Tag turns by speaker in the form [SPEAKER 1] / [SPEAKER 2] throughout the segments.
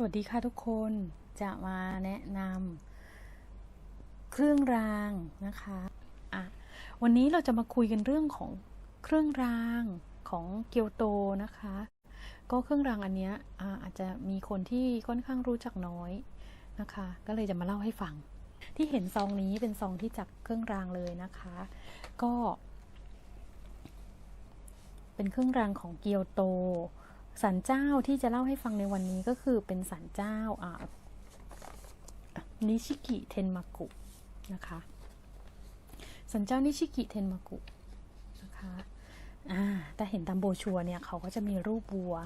[SPEAKER 1] สวัสดีค่ะทุกคนจะมาแนะนำเครื่องรางนะคะอะวันนี้เราจะมาคุยกันเรื่องของเครื่องรางของเกียวโตนะคะ ก็เครื่องรางอันเนี้ยอาอาจจะมีคนที่ค่อนข้างรู้จักน้อยนะคะ ก็เลยจะมาเล่าให้ฟัง ที่เห็นซองนี้เป็นซองที่จากเครื่องรางเลยนะคะ ก็ เป็นเครื่องรางของเกียวโต สันเจ้าที่จะเล่าให้ฟังในวันนี้ก็คือเป็นสันเจ้าอ่านิชิกิเทนมากุนะคะสันเจ้านิชิกิเทนมากุนะคะแต่เห็นตามโบชัวเนี่ยเขาก็จะมีรูปวัว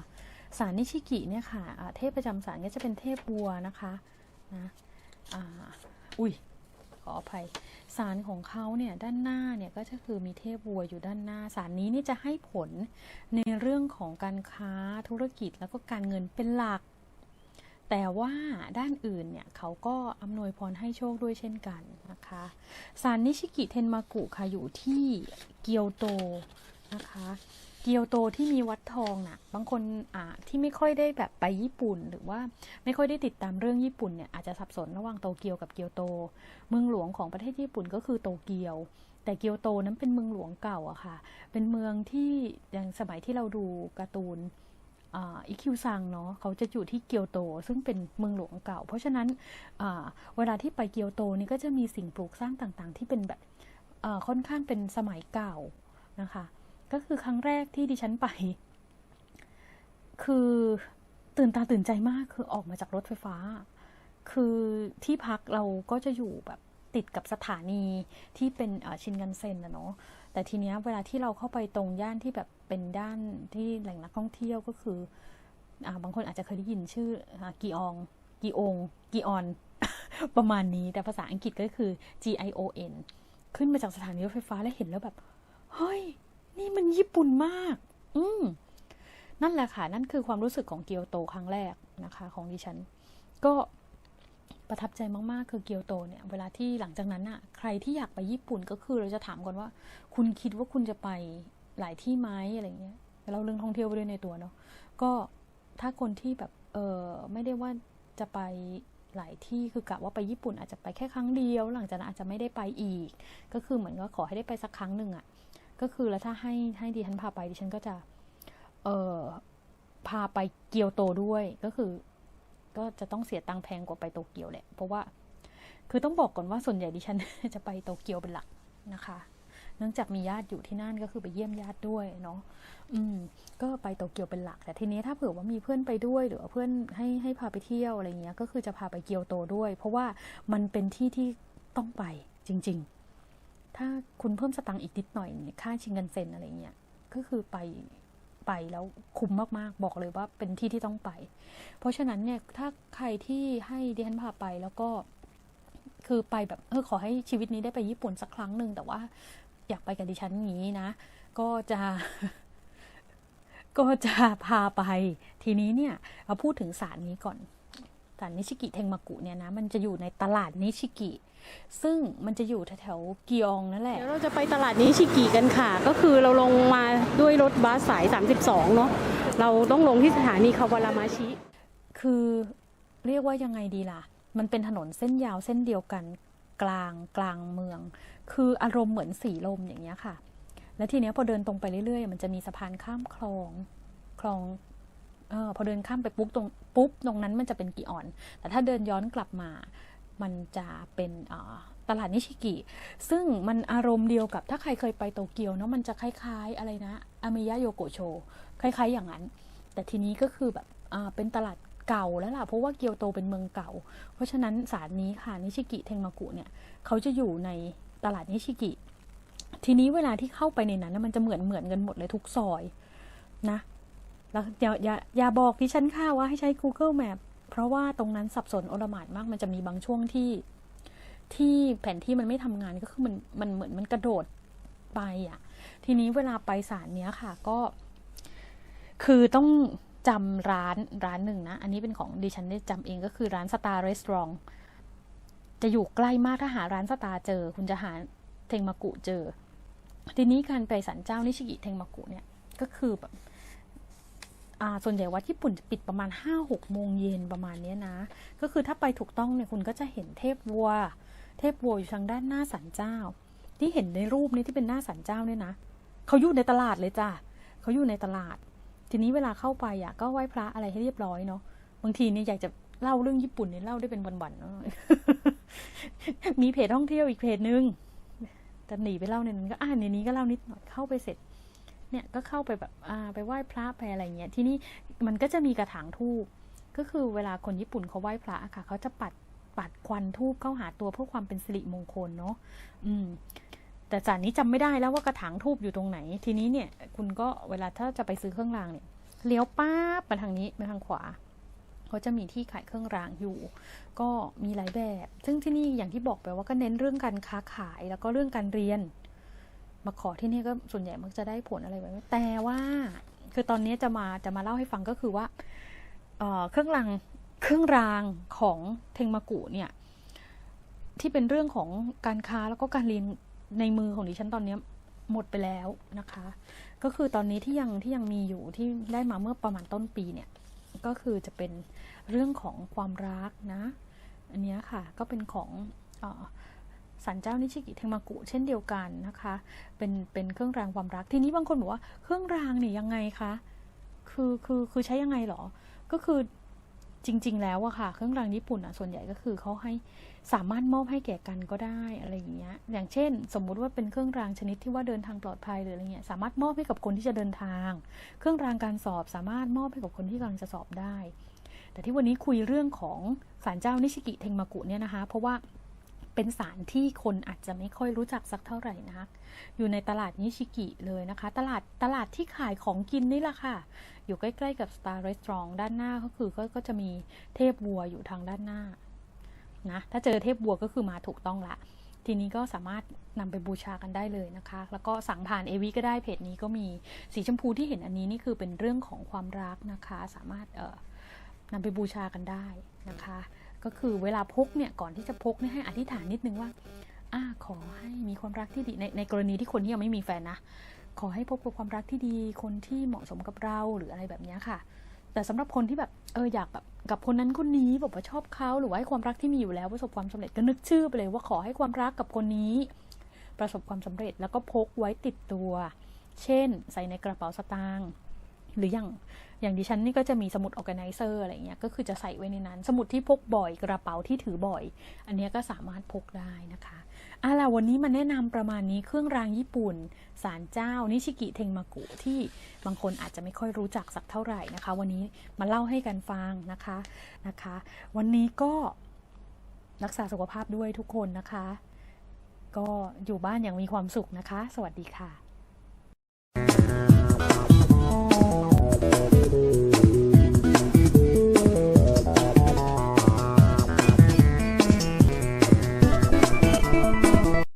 [SPEAKER 1] สารนิชิกิเนี่ยค่ะเทพประจำสารก็จะเป็นเทพวัวนะคะนะออุ้ย ขออภัยสารของเขาเนี่ยด้านหน้าเนี่ยก็จะคือมีเทพวัวอยู่ด้านหน้าสารนี้นี่จะให้ผลในเรื่องของการค้าธุรกิจแล้วก็การเงินเป็นหลัก แต่ว่าด้านอื่นเนี่ยเขาก็อำนวยพรให้โชคด้วยเช่นกันนะคะสารนิชิกิเทนมากุค่ะอยู่ที่เกียวโตนะคะ เกียวโตที่มีวัดทองน่ะ บางคนอ่าที่ไม่ค่อยได้แบบไปญี่ปุ่น หรือว่าไม่ค่อยได้ติดตามเรื่องญี่ปุ่นเนี่ยอาจจะสับสนระหว่างโตเกียวกับเกียวโต เมืองหลวงของประเทศญี่ปุ่นก็คือโตเกียว แต่เกียวโตนั้นเป็นเมืองหลวงเก่าอะค่ะ เป็นเมืองที่อย่างสมัยที่เราดูการ์ตูนอิคิวซังเนาะเขาจะอยู่ที่เกียวโต ซึ่งเป็นเมืองหลวงเก่า เพราะฉะนั้นเวลาที่ไปเกียวโตนี่ก็จะมีสิ่งปลูกสร้างต่างๆ ที่เป็นแบบค่อนข้างเป็นสมัยเก่านะคะ ก็คือครั้งแรกที่ดิฉันไป คือตื่นตาตื่นใจมากคือออกมาจากรถไฟฟ้า คือที่พักเราก็จะอยู่แบบติดกับสถานีที่เป็นชินกันเซ็นนะเนาะแต่ทีเนี้ยเวลาที่เราเข้าไปตรงย่านที่แบบเป็นด้านที่แหล่งนักท่องเที่ยวก็คืออบางคนอาจจะเคยได้ยินชื่อกีอองกีองกีออน ประมาณนี้แต่ภาษาอังกฤษก็คือ G I O N ขึ้นมาจากสถานีรถไฟฟ้าแล้วเห็นแล้วแบบ เฮ้ย นี่มันญี่ปุ่นมาก อืมนั่นแหละค่ะ นั่นคือความรู้สึกของเกียวโตครั้งแรกนะคะ ของดิฉัน ก็ประทับใจมากๆ คือเกียวโตเนี่ย เวลาที่หลังจากนั้นอะใครที่อยากไปญี่ปุ่นก็คือเราจะถามก่อนว่า คุณคิดว่าคุณจะไปหลายที่ไหมอะไรเงี้ยเราเรื่องท่องเที่ยวไปด้วยในตัวเนาะก็ถ้าคนที่แบบเออไม่ได้ว่าจะไปหลายที่คือกะว่าไปญี่ปุ่นอาจจะไปแค่ครั้งเดียว หลังจากนั้นอาจจะไม่ได้ไปอีก ก็คือเหมือนก็ขอให้ได้ไปสักครั้งหนึ่งอะ ก็คือแล้วถ้าให้ให้ดิฉันพาไปดิฉันก็จะเออพาไปเกียวโตด้วยก็คือ ก็จะต้องเสียตังค์แพงกว่าไปโตเกียวแหละ เพราะว่า คือต้องบอกก่อนว่าส่วนใหญ่ดิฉันจะไปโตเกียวเป็นหลักนะคะ เนื่องจากมีญาติอยู่ที่นั่นก็คือไปเยี่ยมญาติด้วยเนาะอืม ก็ไปโตเกียวเป็นหลัก แต่ทีนี้ถ้าเผื่อว่ามีเพื่อนไปด้วย หรือเพื่อนให้ให้พาไปเที่ยวอะไรเงี้ย ก็คือจะพาไปเกียวโตด้วย เพราะว่ามันเป็นที่ที่ต้องไปจริง ๆ ถ้าคุณเพิ่มสตังค์อีกนิดหน่อยค่าชิงกันเซ็นอะไรเงี้ยก็คือไปไปแล้วคุ้มมากๆ บอกเลยว่าเป็นที่ที่ต้องไป เพราะฉะนั้นเนี่ยถ้าใครที่ให้ดิฉันพาไปแล้วก็คือไปแบบเออขอให้ชีวิตนี้ได้ไปญี่ปุ่นสักครั้งหนึ่งแต่ว่าอยากไปกับดิฉันอย่างนี้นะ ก็จะ ก็จะพาไป ทีนี้เนี่ยเราพูดถึงสารนี้ก่อนสารนิชิกิเทงมากุเนี่ยนะ มันจะอยู่ในตลาดนิชิกิ ซึ่งมันจะอยู่แถวๆกิยองนั่นแหละ
[SPEAKER 2] เดี๋ยวเราจะไปตลาดนิชิกิกันค่ะ ก็คือเราลงมาด้วยรถบัสสาย 32 เนาะเราต้องลงที่สถานีคาวารามาชิ
[SPEAKER 1] คือเรียกว่ายังไงดีล่ะ มันเป็นถนนเส้นยาวเส้นเดียวกันกลางกลางเมือง คืออารมณ์เหมือนสีลมอย่างเงี้ยค่ะ แล้วทีเนี้ยพอเดินตรงไปเรื่อยๆ มันจะมีสะพานข้ามคลองคลองเออพอเดินข้ามไปปุ๊บตรงปุ๊บตรงนั้นมันจะเป็นกิออน แต่ถ้าเดินย้อนกลับมา มันจะเป็นตลาดนิชิกิ ซึ่งมันอารมณ์เดียวกับถ้าใครเคยไปโตเกียวเนาะมันจะคล้ายๆอะไรนะอามิยะโยโกโชคล้ายๆอย่างนั้น แต่ทีนี้ก็คือแบบเป็นตลาดเก่าแล้วล่ะ เพราะว่าเกียวโตเป็นเมืองเก่า เพราะฉะนั้นสารนี้ค่ะนิชิกิเทงมากุเนี่ยเขาจะอยู่ในตลาดนิชิกิ ทีนี้เวลาที่เข้าไปในนั้นมันจะเหมือนเหมือนกันหมดเลยทุกซอยนะแล้วอย่าอย่าบอกที่ฉันค่ะว่าให้ใช้ Google Map เพราะว่าตรงนั้นสับสนโอลหมานมาก มันจะมีบางช่วงที่ ที่แผนที่มันไม่ทำงานก็คือมันมันเหมือนมันกระโดดไปอะ ทีนี้เวลาไปศาลเนี้ยค่ะ ก็ คือต้องจำร้านร้านหนึ่งนะ อันนี้เป็นของดิฉันได้จำเองก็คือร้านสตาร์รีสอร์ทจะอยู่ใกล้มากถ้าหาร้านสตาร์เจอ คุณจะหาเทงมากุเจอ ทีนี้การไปสันเจ้านิชิกิเทงมากุเนี่ย ก็คือแบบ ส่วนใหญ่วัดญี่ปุ่นจะปิดประมาณ5้าหกโมงเย็นประมาณนี้นะ ก็คือถ้าไปถูกต้องเนี่ยคุณก็จะเห็นเทพวัว เทพวัวอยู่ทางด้านหน้าสันเจ้า ที่เห็นในรูปนี้ที่เป็นหน้าสันเจ้าเนี่ยนะเขาอยู่ในตลาดเลยจ้ะเขาอยู่ในตลาด ทีนี้เวลาเข้าไปอะก็ไหว้พระอะไรให้เรียบร้อยเนาะบางทีเนี่ยอยากจะเล่าเรื่องญี่ปุ่นเนี่ยเล่าได้เป็นวันๆเนมีเพจท่องเที่ยวอีกเพจนึงจะหนีไปเล่าในนั้นก็อ่านในนี้ก็เล่านิดหน่อยเข้าไปเสร็จ เนี่ยก็เข้าไปแบบอ่าไปไหว้พระไปอะไรเงี้ยที่นี่มันก็จะมีกระถางทูบก็คือเวลาคนญี่ปุ่นเขาไหว้พระค่ะเขาจะปัดปัดควันทูบเข้าหาตัวเพื่อความเป็นสิริมงคลเนาะอืมแต่จานนี้จำไม่ได้แล้วว่ากระถางทูบอยู่ตรงไหน ทีนี้เนี่ย คุณก็เวลาถ้าจะไปซื้อเครื่องรางเนี่ยเลี้ยวป้าบมาทางนี้มาทางขวาเขาจะมีที่ขายเครื่องรางอยู่ ก็มีหลายแบบ ซึ่งที่นี่อย่างที่บอกไปว่าก็เน้นเรื่องการค้าขายแล้วก็เรื่องการเรียน มาขอที่นี่ก็ส่วนใหญ่มักจะได้ผลอะไรไว้แต่ว่าคือตอนนี้จะมาจะมาเล่าให้ฟังก็คือว่าเเครื่องรางเครื่องรางของเทงมากุเนี่ย ที่เป็นเรื่องของการค้าแล้วก็การเรียนในมือของดิฉันตอนนี้หมดไปแล้วนะคะ ก็คือตอนนี้ที่ยังที่ยังมีอยู่ที่ได้มาเมื่อประมาณต้นปีเนี่ย ก็คือจะเป็นเรื่องของความรักนะ อันนี้ค่ะก็เป็นของอ สันเจ้านิชิกิเทงมากุเช่นเดียวกันนะคะ เป็นเป็นเครื่องรางความรัก ทีนี้บางคนบอกว่าเครื่องรางเนี่ยยังไงคะ คือคือคือใช้ยังไงหรอ ก็คือจริง ๆ แล้วอะค่ะ เครื่องรางญี่ปุ่นอะส่วนใหญ่ก็คือเขาให้สามารถมอบให้แก่กันก็ได้อะไรอย่างเงี้ย อย่างเช่น สมมุติว่าเป็นเครื่องรางชนิดที่ว่าเดินทางปลอดภัยหรืออะไรเงี้ย สามารถมอบให้กับคนที่จะเดินทาง เครื่องรางการสอบสามารถมอบให้กับคนที่กำลังจะสอบได้ แต่ที่วันนี้คุยเรื่องของศาลเจ้านิชิกิเทงมากุเนี่ยนะคะ เพราะว่า เป็นศาลที่คนอาจจะไม่ค่อยรู้จักสักเท่าไหร่นัก อยู่ในตลาดนิชิกิเลยนะคะ ตลาดตลาดที่ขายของกินนี่แหละค่ะ อยู่ใกล้ๆกับ Star Restaurant ด้านหน้าก็คือก็ก็จะมีเทพวัวอยู่ทางด้านหน้านะ ถ้าเจอเทพวัวก็คือมาถูกต้องละ ทีนี้ก็สามารถนำไปบูชากันได้เลยนะคะ แล้วก็สั่งผ่านเอวีก็ได้เพจนี้ก็มีสีชมพูที่เห็นอันนี้นี่คือเป็นเรื่องของความรักนะคะ สามารถเอ่อนำไปบูชากันได้นะคะ ก็คือเวลาพกเนี่ยก่อนที่จะพกเนี่ยให้อธิษฐานนิดนึงว่าอ่าขอให้มีความรักที่ดีในในกรณีที่คนที่ยังไม่มีแฟนนะขอให้พบกับความรักที่ดีคนที่เหมาะสมกับเราหรืออะไรแบบนี้ค่ะ แต่สำหรับคนที่แบบเอออยากแบบกับคนนั้นคนนี้แบบว่าชอบเขาหรือว่าให้ความรักที่มีอยู่แล้วประสบความสำเร็จก็นึกชื่อไปเลย ว่าขอให้ความรักกับคนนี้ ประสบความสำเร็จแล้วก็พกไว้ติดตัว เช่น ใส่ในกระเป๋าสตางค์ หรืออย่างอย่างดิฉันนี่ก็จะมีสมุด organizer อะไรเงี้ยก็คือจะใส่ไว้ในนั้น สมุดที่พกบ่อยกระเป๋าที่ถือบ่อย อันเนี้ยก็สามารถพกได้นะคะอะล่ะวันนี้มาแนะนำประมาณนี้เครื่องรางญี่ปุ่นสารเจ้า นิชิกิเทงมากุที่บางคนอาจจะไม่ค่อยรู้จักสักเท่าไหร่นะคะ วันนี้มาเล่าให้กันฟังนะคะนะคะ วันนี้ก็รักษาสุขภาพด้วยทุกคนนะคะ ก็อยู่บ้านอย่างมีความสุขนะคะ สวัสดีค่ะ